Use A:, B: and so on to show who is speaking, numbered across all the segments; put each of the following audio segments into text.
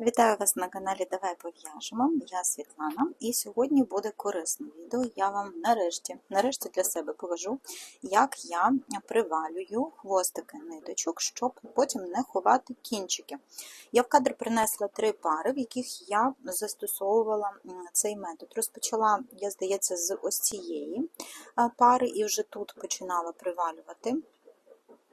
A: Вітаю вас на каналі Давай пов'яжемо. Я Світлана, і сьогодні буде корисне відео. Я вам нарешті, нарешті для себе покажу, як я привалюю хвостики ниточок, щоб потім не ховати кінчики. Я в кадр принесла три пари, в яких я застосовувала цей метод. Розпочала, я здається, з ось цієї пари, і вже тут починала привалювати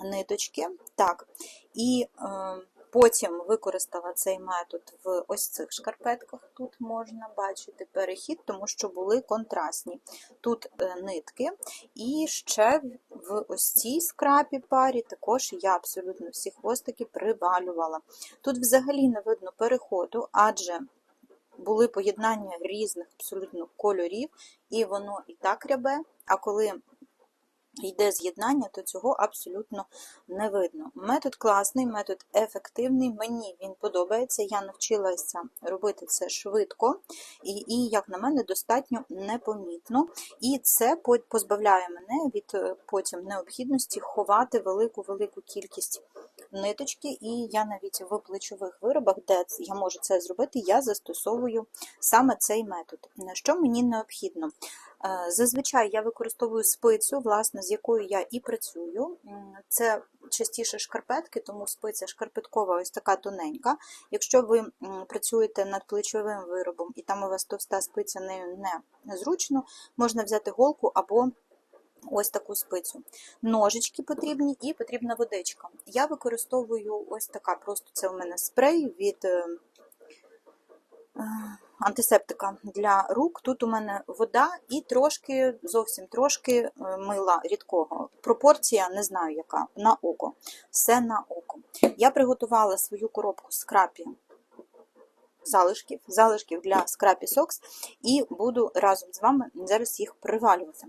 A: ниточки. Так, і е, потім використала цей метод в ось цих шкарпетках. Тут можна бачити перехід, тому що були контрастні. Тут е, нитки, і ще в ось цій скрапі парі також я абсолютно всі хвостики привалювала. Тут взагалі не видно переходу, адже були поєднання різних абсолютно кольорів, і воно і так рябе, а коли йде з'єднання, то цього абсолютно не видно. Метод класний, метод ефективний, мені він подобається. Я навчилася робити це швидко і, і як на мене, достатньо непомітно. І це позбавляє мене від е, потім необхідності ховати велику-велику кількість ниточки. І я навіть в плечових виробах, де я можу це зробити, я застосовую саме цей метод. Що мені необхідно? Е, Зазвичай я використовую спицю, власне, з якою я і працюю. Це частіше шкарпетки, тому спиця шкарпеткова ось така тоненька. Якщо ви працюєте над плечовим виробом і там у вас товста спиця нею не незручно, можна взяти голку або ось таку спицю. Ножички потрібні і потрібна водичка. Я використовую ось така, просто це у мене спрей від е, е, антисептика для рук. Тут у мене вода і трошки, зовсім трошки е, мила рідкого. Пропорція не знаю яка, на око. Все на око. Я приготувала свою коробку скрапі залишків, залишків для скрапі сокс, і буду разом з вами зараз їх привалювати.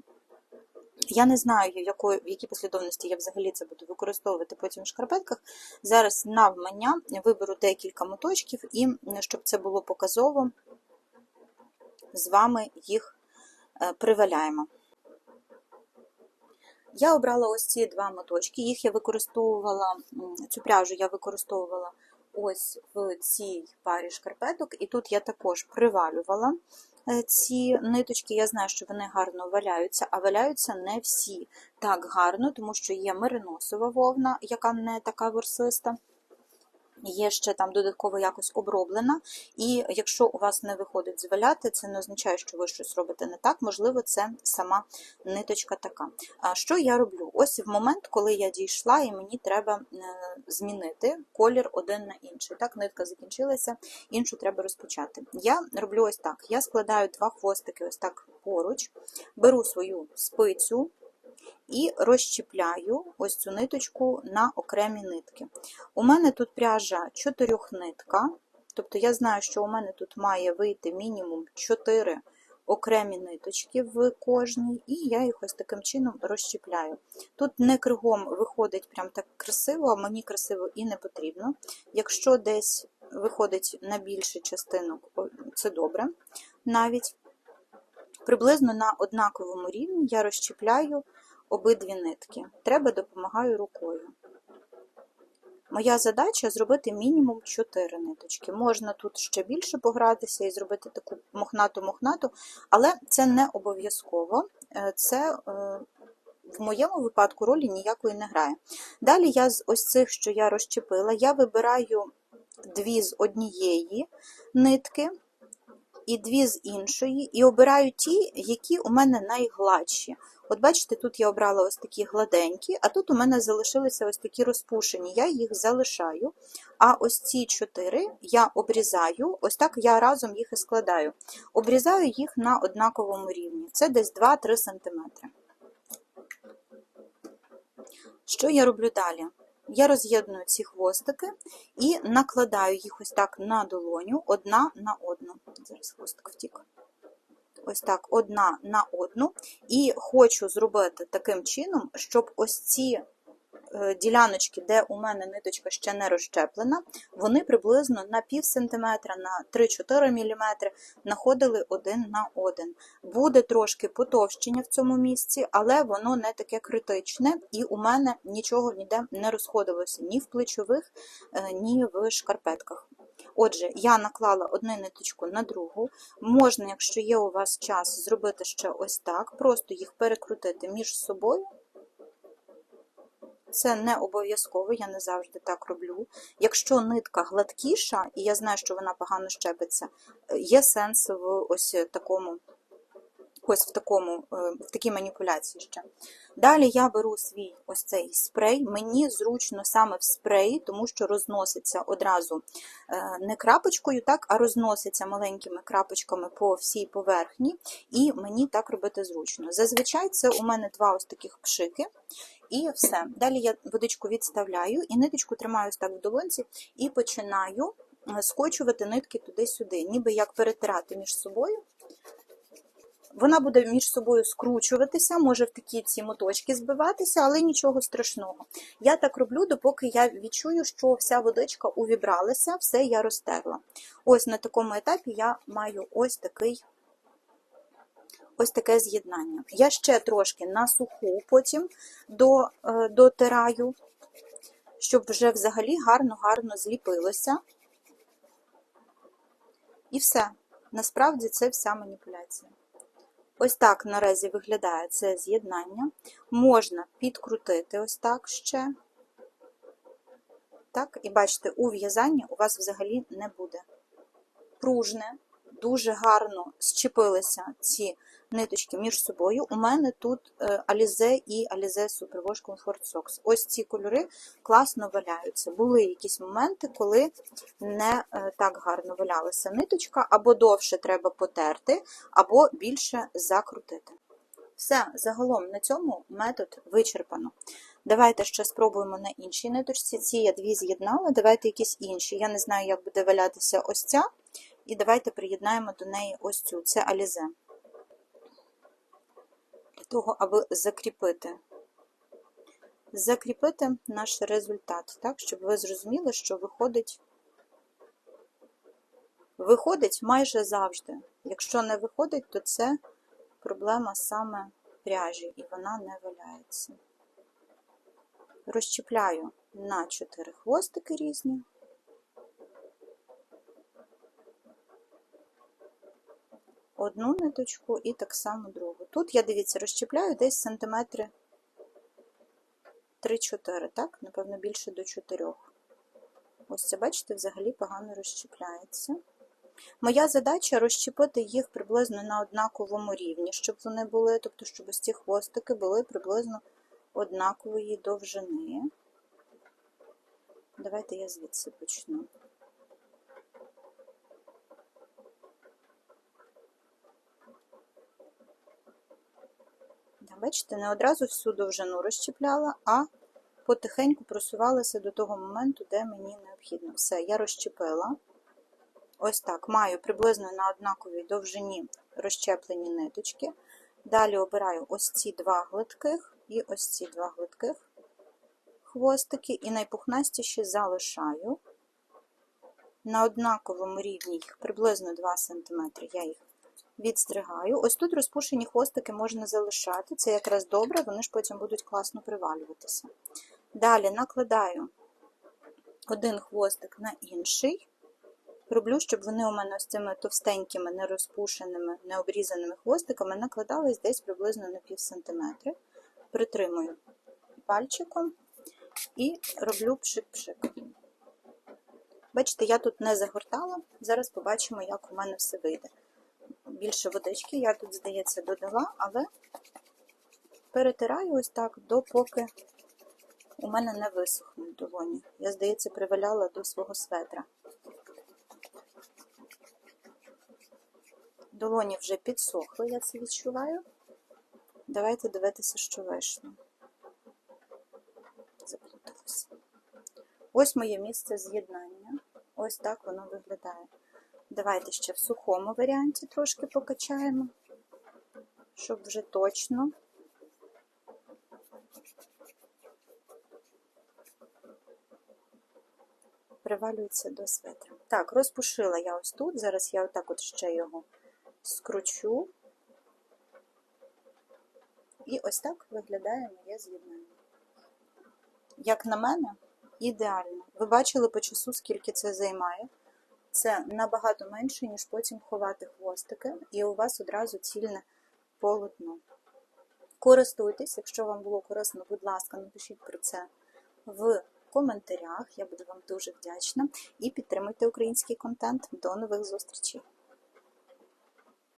A: Я не знаю, якої, в якій послідовності я взагалі це буду використовувати потім в шкарпетках. Зараз навмання виберу декілька моточків, і щоб це було показово, з вами їх е, приваляємо. Я обрала ось ці два моточки, їх я використовувала, цю пряжу я використовувала ось в цій парі шкарпеток, і тут я також привалювала е, ці ниточки. Я знаю, що вони гарно валяються, а валяються не всі так гарно, тому що є мериносова вовна, яка не така ворсиста. Є ще там додатково якось оброблена, і якщо у вас не виходить зваляти, це не означає, що ви щось робите не так, можливо, це сама ниточка така. А що я роблю? Ось в момент, коли я дійшла, і мені треба е, змінити колір один на інший. Так, нитка закінчилася, іншу треба розпочати. Я роблю ось так: я складаю два хвостики ось так поруч, беру свою спицю і розщіпляю ось цю ниточку на окремі нитки. У мене тут пряжа чотирьохнитка, тобто я знаю, що у мене тут має вийти мінімум 4 окремі ниточки в кожній, і я їх ось таким чином розщіпляю. Тут не кругом виходить прям так красиво, а мені красиво і не потрібно. Якщо десь виходить на більше частинок, це добре навіть. Приблизно на однаковому рівні я розщіпляю обидві нитки. Треба допомагаю рукою. Моя задача зробити мінімум 4 ниточки. Можна тут ще більше погратися і зробити таку мохнату-мохнату, але це не обов'язково. Е, Це е, в моєму випадку ролі ніякої не грає. Далі я з ось цих, що я розчепила, я вибираю дві з однієї нитки і дві з іншої, і обираю ті, які у мене найгладші. От бачите, тут я обрала ось такі гладенькі, а тут у мене залишилися ось такі розпушені. Я їх залишаю. А ось ці чотири я обрізаю, ось так я разом їх і складаю. Обрізаю їх на однаковому рівні. Це десь 2-3 см. Що я роблю далі? Я роз'єдную ці хвостики і накладаю їх ось так на долоню, одна на одну. Зараз хвостик втік. Ось так, одна на одну. І хочу зробити таким чином, щоб ось ці діляночки, де у мене ниточка ще не розщеплена, вони приблизно на пів сантиметра, на 3-4 мм находили один на один. Буде трошки потовщення в цьому місці, але воно не таке критичне, і у мене нічого ніде не розходилося ні в плечових, е, ні в шкарпетках. Отже, я наклала одну ниточку на другу. Можна, якщо є у вас час, зробити ще ось так, просто їх перекрутити між собою. Це не обов'язково, я не завжди так роблю. Якщо нитка гладкіша, і я знаю, що вона погано щепиться, є сенс в ось такому, ось в такому, е, в такій маніпуляції ще. Далі я беру свій ось цей спрей. Мені зручно саме в спреї, тому що розноситься одразу е, не крапочкою, так, а розноситься маленькими крапочками по всій поверхні, і мені так робити зручно. Зазвичай це у мене два ось таких пшики. І все. Далі я водичку відставляю і ниточку тримаю так в долонці і починаю е, скочувати нитки туди-сюди, ніби як перетирати між собою. Вона буде між собою скручуватися, може в такі ці моточки збиватися, але нічого страшного. Я так роблю, допоки я відчую, що вся водичка увібралася, все я розтерла. Ось на такому етапі я маю ось такий. Ось таке з'єднання. Я ще трошки на суху потім до, е, дотираю, щоб вже взагалі гарно-гарно зліпилося. І все. Насправді це вся маніпуляція. Ось так наразі виглядає це з'єднання. Можна підкрутити ось так ще. Так, і бачите, у в'язанні у вас взагалі не буде. Пружне, дуже гарно зчепилися ці ниточки між собою. У мене тут е, Alize і Alize Superwash Comfort Socks. Ось ці кольори класно валяються. Були якісь моменти, коли не е, так гарно валялася ниточка, або довше треба потерти, або більше закрутити. Все, загалом на цьому метод вичерпано. Давайте ще спробуємо на іншій ниточці. Ці я дві з'єднала, давайте якісь інші. Я не знаю, як буде валятися ось ця. І давайте приєднаємо до неї ось цю. Це для того, аби закріпити. Закріпити наш результат, так, щоб ви зрозуміли, що виходить, виходить майже завжди. Якщо не виходить, то це проблема саме пряжі, і вона не валяється. Розчіпляю на 4 хвостики різні. Одну ниточку і так само другу. Тут я, дивіться, розчіпляю десь сантиметри 3-4, так? Напевно, більше до 4. Ось це, бачите, взагалі погано розщіпляється. Моя задача розщепити їх приблизно на однаковому рівні, щоб вони були, тобто, щоб ось ці хвостики були приблизно однакової довжини. Давайте я звідси почну. Бачите, не одразу всю довжину розчіпляла, а потихеньку просувалася до того моменту, де мені необхідно. Все, я розчепила. Ось так, маю приблизно на однаковій довжині розщеплені ниточки. Далі обираю ось ці два гладких і ось ці два гладких хвостики, і найпухнастіші залишаю. На однаковому рівні їх приблизно 2 см я їх відстригаю. Ось тут розпушені хвостики можна залишати, це якраз добре, вони ж потім будуть класно привалюватися. Далі накладаю один хвостик на інший. Роблю, щоб вони у мене ось цими товстенькими, не розпушеними, не обрізаними хвостиками накладались десь приблизно на пів сантиметри. Притримую пальчиком і роблю пшик-пшик. Бачите, я тут не загортала, зараз побачимо, як у мене все вийде більше водички, я тут, здається, додала, але перетираю ось так, допоки у мене не висохнуть долоні. Я, здається, приваляла до свого светра. Долоні вже підсохли, я це відчуваю. Давайте дивитися, що вийшло. Заплуталося. Ось моє місце з'єднання. Ось так воно виглядає. Давайте ще в сухому варіанті трошки покачаємо, щоб вже точно привалюється до светра. Так, розпушила я ось тут. Зараз я отак от ще його скручу. І ось так виглядає моє з'єднання. Як на мене, ідеально. Ви бачили по часу, скільки це займає. Це набагато менше, ніж потім ховати хвостики, і у вас одразу цільне полотно. Користуйтесь, якщо вам було корисно, будь ласка, напишіть про це в коментарях. Я буду вам дуже вдячна. І підтримуйте український контент. До нових зустрічей!